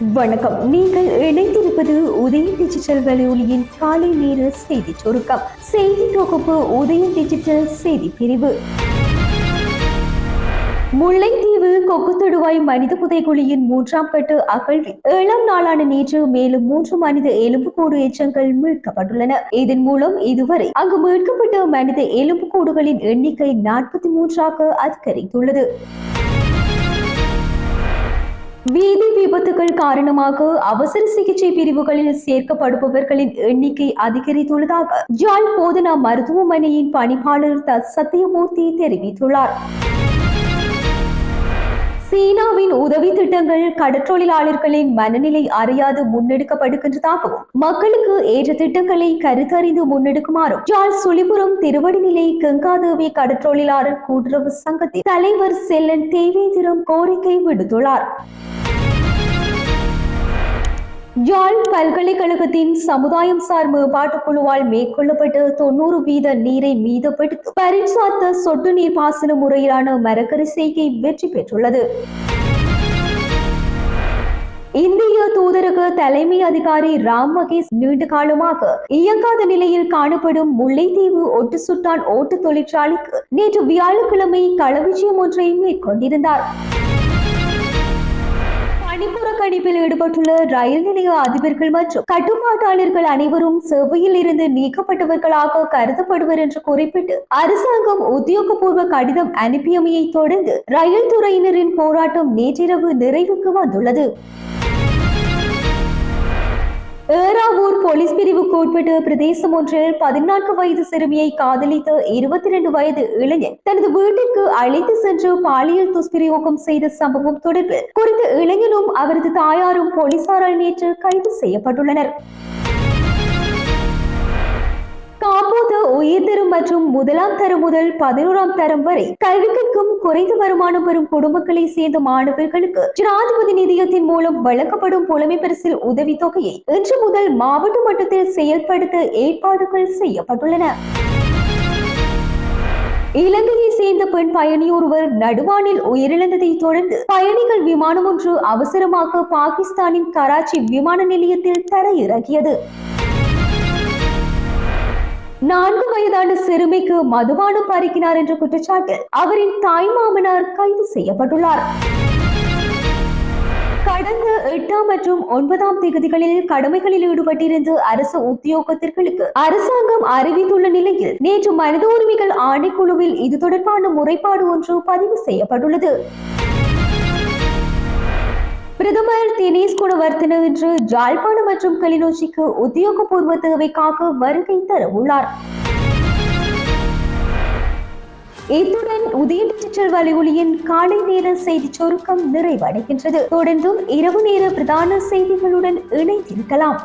வணக்கம். நீங்கள் இணைந்திருப்பது உதயம் டிஜிட்டல் வலையொலியின் காலை நேர செய்தி சுருக்கம். செய்தி தொகுப்பு உதயம் டிஜிட்டல் செய்தி பிரிவு. முல்லைத்தீவு கொக்குத்தடுவாய் மனித புதைக்குழியின் மூன்றாம் கட்டு அகழ்வில் ஏழாம் நாளான நேற்று மேலும் மூன்று மனித எலும்புக்கூடு எச்சங்கள் மீட்கப்பட்டுள்ளன. இதன் மூலம் இதுவரை அங்கு மீட்கப்பட்ட மனித எலும்புக்கூடுகளின் எண்ணிக்கை நாற்பத்தி மூன்றாக அதிகரித்துள்ளது. வீதி விபத்துகள் காரணமாக அவசர சிகிச்சை பிரிவுகளில் சேர்க்கப்படுபவர்களின் எண்ணிக்கை அதிகரித்துள்ளதாக ஜாழ் போதனா மருத்துவமனையின் பணிப்பாளர் த சத்தியமூர்த்தி தெரிவித்துள்ளார். அரசின் உதவி திட்டங்கள் கடற்றொழிலாளர்களின் மனநிலை அறியாது முன்னெடுக்கப்படுகின்றதாகவும் மக்களுக்கு ஏற்ற திட்டங்களை கருத்தறிந்து முன்னெடுக்குமாறும் ஜால் சுழிபுரம் திருவடிநிலை கங்காதேவி கடற்றொழிலாளர் கூட்டுறவு சங்கத்தின் தலைவர் செல்லன் தேவேந்திரம் கோரிக்கை விடுத்துள்ளார். யாழ் பல்கலைக்கழகத்தின் சமுதாயம் சார் மேம்பாட்டுக் குழுவால் மேற்கொள்ளப்பட்ட தொண்ணூறு வீத நீரை மீதப்படுத்தும் பரிசாத்த சொட்டு நீர் பாசன முறையிலான மரக்கரி செய்கை வெற்றி பெற்றுள்ளது. இந்திய தூதரக தலைமை அதிகாரி ராம் மகேஷ் நீண்ட காலமாக இயங்காத நிலையில் காணப்படும் முல்லைத்தீவு ஒட்டு சுட்டான் ஓட்டு தொழிற்சாலைக்கு நேற்று வியாழக்கிழமை களவிஜயம் ஒன்றை மேற்கொண்டிருந்தார். பணிப்புறக்கணிப்பில் ஈடுபட்டுள்ள ரயில் நிலைய அதிபர்கள் மற்றும் கட்டுப்பாட்டாளர்கள் அனைவரும் செவ்வையில் இருந்து நீக்கப்பட்டவர்களாக கருதப்படுவர் என்று குறிப்பிட்டு அரசாங்கம் உத்தியோகபூர்வ கடிதம் அனுப்பியமையை தொடர்ந்து ரயில் துறையினரின் போராட்டம் நேற்றிரவு நிறைவுக்கு வந்துள்ளது. ஏறாவூர் போலீஸ் பிரிவுக்கு உட்பட்ட பிரதேசம் ஒன்றில் பதினான்கு வயது சிறுமியை காதலித்த இருபத்தி இரண்டு வயது இளைஞன் தனது வீட்டிற்கு அழைத்து சென்று பாலியல் துஷ்பிரயோகம் செய்த சம்பவம் தொடர்பில் குறித்த இளைஞனும் அவரது தாயாரும் போலீசாரால் நேற்று கைது செய்யப்பட்டுள்ளனர். காப்போது மற்றும் முதலாம் தரம் முதல் பதினோராம் தரம் வரை கல்வி கற்கும் குறைந்த வருமானம் பெறும் குடும்பங்களை சேர்ந்த மாணவர்களுக்கு ஜனாதிபதி நிதியத்தின் மூலம் வழங்கப்படும் புலமை பரிசில் உதவித் தொகையை இன்று முதல் மாவட்ட மட்டத்தில் செயல்படுத்த ஏற்பாடுகள் செய்யப்பட்டுள்ளன. இலங்கையை சேர்ந்த பெண் பயணி ஒருவர் நடுவானில் உயிரிழந்ததை தொடர்ந்து பயணிகள் விமானம் ஒன்று அவசரமாக பாகிஸ்தானின் கராச்சி விமான நிலையத்தில் தரையிறங்கியது நான்கு வயதான சிறுமிக்கு மதுபானம் பறிக்கினார் என்ற குற்றச்சாட்டில் அவரின் தாய் மாமனார் கைது செய்யப்பட்டுள்ளார். கடந்த எட்டாம் மற்றும் ஒன்பதாம் தேதிகளில் கடமைகளில் ஈடுபட்டிருந்த அரசு உத்தியோகத்தர்களுக்கு அரசாங்கம் அறிவித்துள்ள நிலையில் நேற்று மனித உரிமைகள் ஆணைக்குழுவில் இது தொடர்பான முறைப்பாடு ஒன்று பதிவு செய்யப்பட்டுள்ளது. பிரதமர் தினேஷ் குணவர்த்தன இன்று ஜாழ்ப்பாணம் மற்றும் கிளிநொச்சிக்கு உத்தியோகபூர்வ தேவைக்காக வருகை தர உள்ளார். இத்துடன் உதய டிஜிட்டல் வலையொலியின் காலை நேர செய்தி சுருக்கம் நிறைவடைகின்றது. தொடர்ந்தும் இரவு நேர பிரதான செய்திகளுடன் இணைந்திருக்கலாம்.